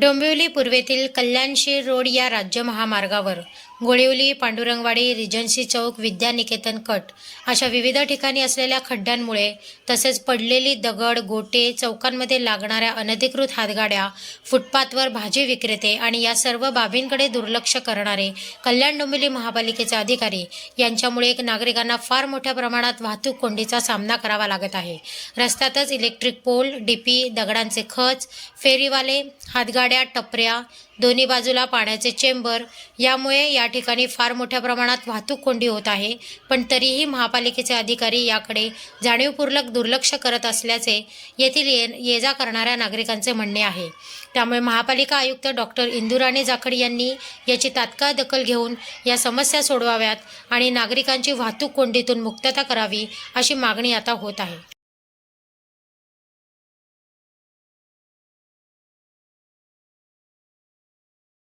Dombivli पूर्वेतील कल्याणशीर road या राज्य महामार्गावर. गोळिवली पांडुरंगवाडी रिजन्सी चौक विद्यानिकेतन कट अशा विविध ठिकाणी असलेल्या खड्ड्यांमुळे तसेच पडलेली दगड गोटे चौकांमध्ये लागणाऱ्या अनधिकृत हातगाड्या फुटपाथवर भाजी विक्रेते आणि या सर्व बाबींकडे दुर्लक्ष करणारे कल्याण डोंबिवली महापालिकेचे अधिकारी यांच्यामुळे एक नागरिकांना फार मोठ्या प्रमाणात वाहतूक कोंडीचा सामना करावा लागत आहे. रस्त्यातच इलेक्ट्रिक पोल डीपी दगडांचे खच फेरीवाले हातगाड्या टपऱ्या दोन्ही बाजूला पाण्याचे चेंबर यामुळे या ठिकाणी फार मोठ्या प्रमाणात वाहतूक कोंडी होत आहे. पण तरीही महापालिकेचे अधिकारी याकडे जाणीवपूर्वक दुर्लक्ष करत असल्याचे येथील ये ये जा करणाऱ्या नागरिकांचे म्हणणे आहे. त्यामुळे महापालिका आयुक्त डॉक्टर इंदुराणी जाखड यांनी याची तात्काळ दखल घेऊन या समस्या सोडवाव्यात आणि नागरिकांची वाहतूक कोंडीतून मुक्तता करावी अशी मागणी आता होत आहे.